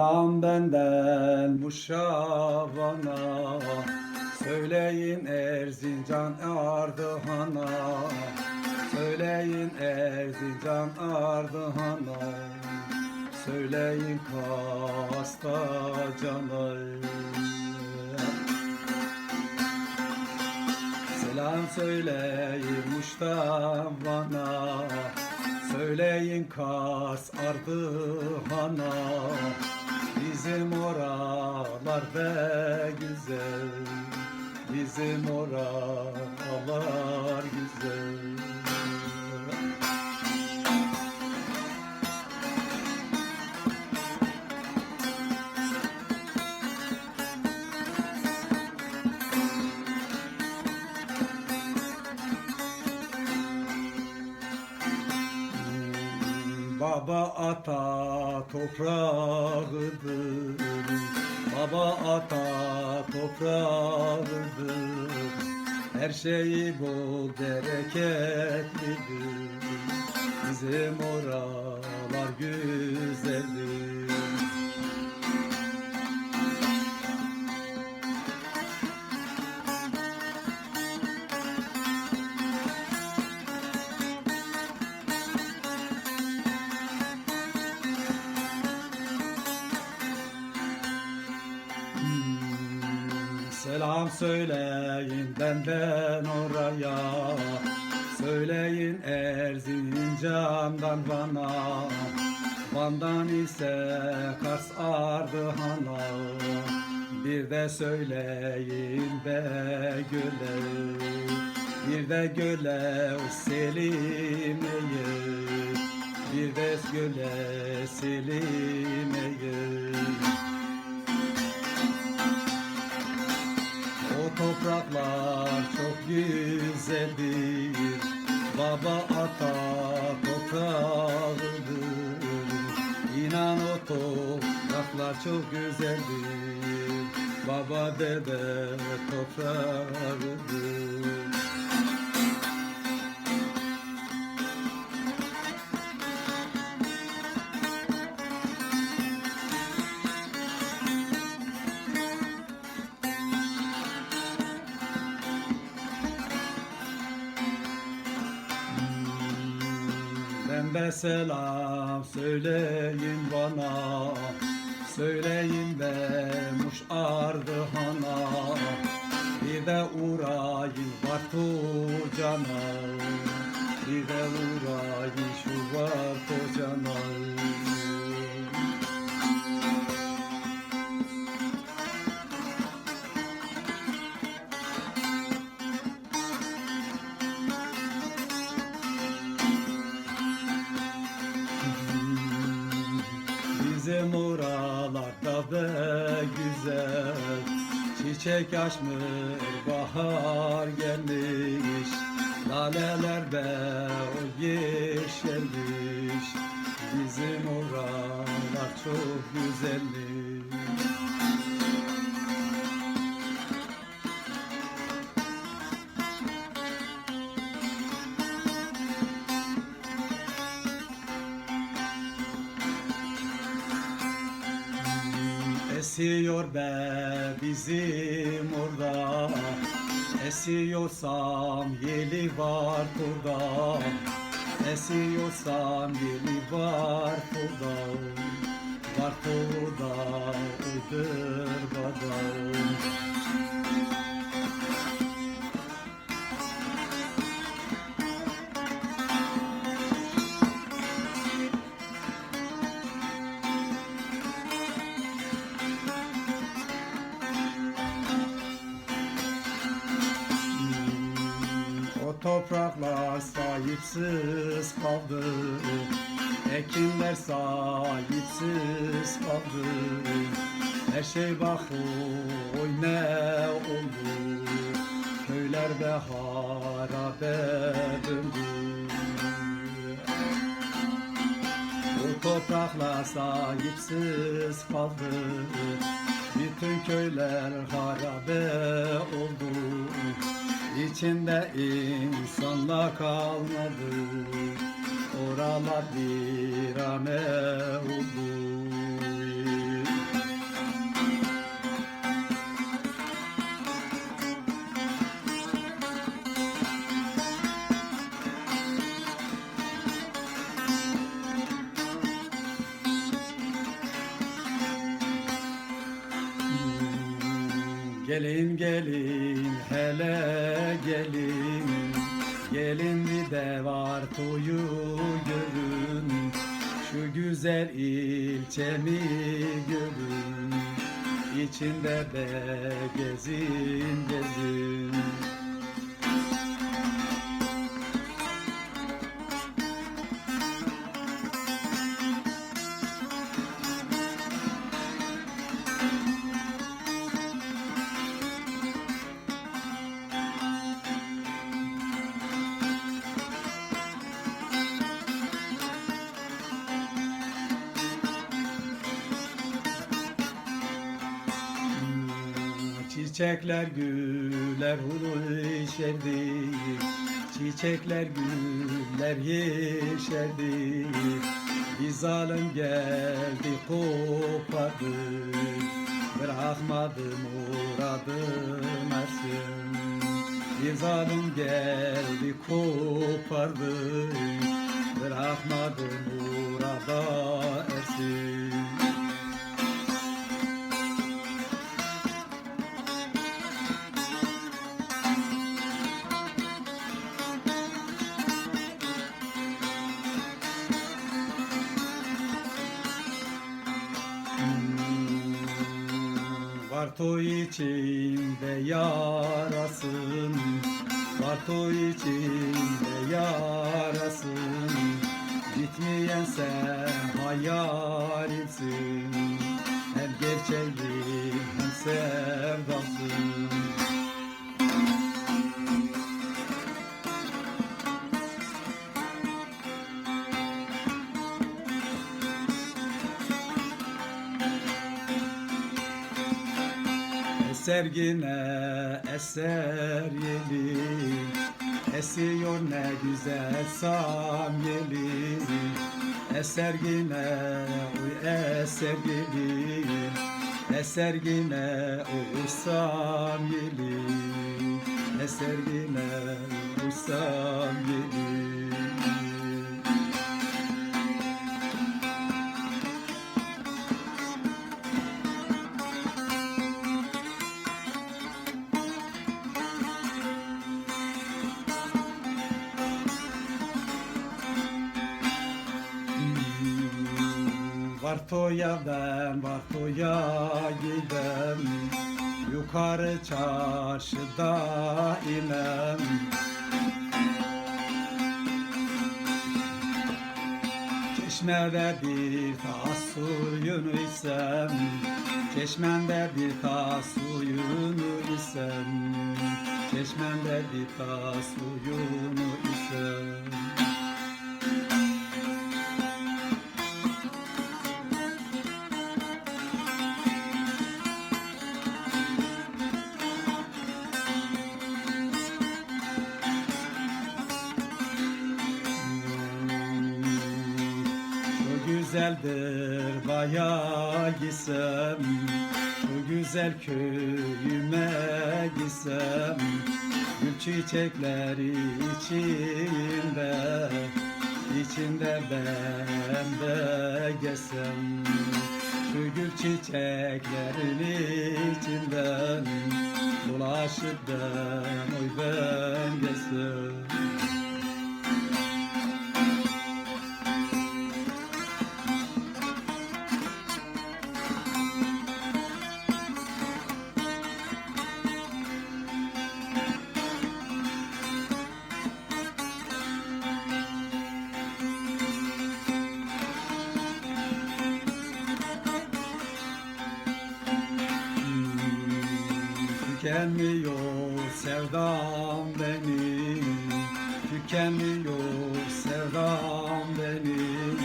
Selam benden Muşavan'a Söyleyin Erzincan Ardıhan'a. Söyleyin Erzincan Ardıhan'a. Söyleyin Kasta Can'a Selam söyleyin Muştafa'na Söyleyin Kars Ardıhan'a Bizim oralar be güzel. Bizim oralar güzel Baba ata toprağıdır. Baba ata toprağıdır. Her şeyi bol bereketlidir. Bizim oralar güzeldir Selam söyleyin benden oraya. Söyleyin Erzincan'dan bana. Van'dan ise Kars Ardıhan'a Bir de söyleyin be göle. Bir de göle o Selime'ye Bir de göle Selime'ye O topraklar çok güzeldir. Baba ata toprağıdır. İnan o topraklar çok güzeldir. Baba dede toprağıdır De selam söyleyin bana. Söyleyin be muş Ardıhan'a Bir de uğrayın Bartucan'a Bir de uğrayın şu Bartucan'a Çiçek açmış bahar gelmiş. Laleler be o yeşermiş Bizim oralar çok güzelmiş Esiyor be bizim orada. Esiyorsam yeli var burada. Esiyorsam yeli var burada. Var burada uydur badam topraklar sahipsiz kaldı. Ekinler sahipsiz kaldı. Her şey bak oy ne oldu? Köyler be harabe döndü Bu topraklar sahipsiz kaldı. Bütün köyler harabe oldu İçinde insanla kalmadı. Oralar virane oldu Gelin gelin hele gelin. Gelin bir de var toyu görün. Şu güzel ilçemi görün. İçinde de gezin gezin Çiçekler güller yeşerdi Çiçekler güller yeşerdi Bir zalim geldi kopardı. Bırakmadı muradım ersin Bir zalim geldi kopardı. Bırakmadı murada ersin Varto içinde yarasın. Varto içinde yarasın. Bitmeyen sen hayalimsin. Hem gerçeğim hem sevdasın Eser yine eser yeli. Esiyor ne güzel samyeli Eser yine uy eser yeli. Eser yine uy samyeli Eser yine uy samyeli Vartoya ben Vartoya gidem. Yukarı çarşıda inem. Çeşmede bir tas suyunu isem Çeşmende bir tas suyunu isem Çeşmende bir tas suyunu isem güzeldir baya gitsem Şu güzel köyüme gitsem Gül çiçekleri içinde içinde ben de gezsem Şu gül çiçeklerin içinden Dolaşıp ben oy ben gezsem Tükenmiyor sevdam benim. Tükenmiyor sevdam benim.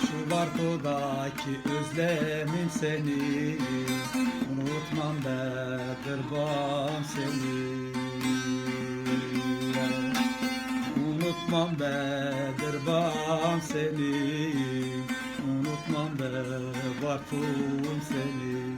Şu barkodaki özlemim seni. Unutmam bedirban seni. Unutmam bedirban seni Unutmam be Bartum seni